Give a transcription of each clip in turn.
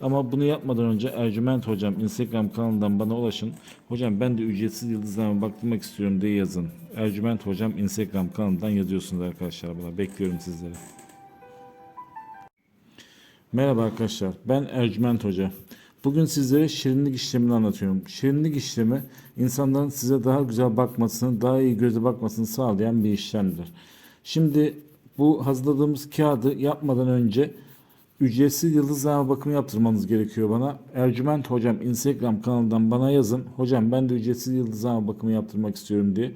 Ama bunu yapmadan önce Ercüment Hocam Instagram kanalından bana ulaşın. Hocam ben de ücretsiz yıldızlarıma baktırmak istiyorum diye yazın. Ercüment Hocam Instagram kanalından yazıyorsunuz arkadaşlar bana. Bekliyorum sizleri. Merhaba arkadaşlar. Ben Ercüment Hoca. Bugün sizlere şirinlik işlemini anlatıyorum. Şirinlik işlemi insanların size daha güzel bakmasını, daha iyi göze bakmasını sağlayan bir işlemdir. Şimdi bu hazırladığımız kağıdı yapmadan önce ücretsiz yıldızlama bakımı yaptırmanız gerekiyor bana. Ercüment Hocam Instagram kanalından bana yazın. Hocam ben de ücretsiz yıldızlama bakımı yaptırmak istiyorum diye.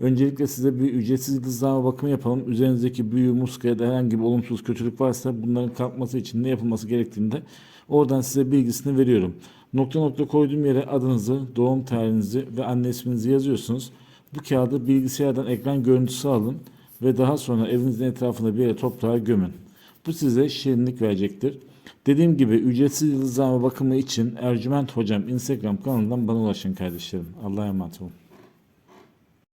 Öncelikle size bir ücretsiz yıldızlama bakımı yapalım. Üzerinizdeki büyü, muska ya da herhangi bir olumsuz kötülük varsa bunların kalkması için ne yapılması gerektiğini de oradan size bilgisini veriyorum. Nokta nokta koyduğum yere adınızı, doğum tarihinizi ve anne isminizi yazıyorsunuz. Bu kağıdı bilgisayardan ekran görüntüsü alın ve daha sonra evinizin etrafında bir yere toprağa gömün. Bu size şirinlik verecektir. Dediğim gibi ücretsiz yıldızlama bakımı için Ercüment Hocam Instagram kanalından bana ulaşın kardeşlerim. Allah'a emanet olun.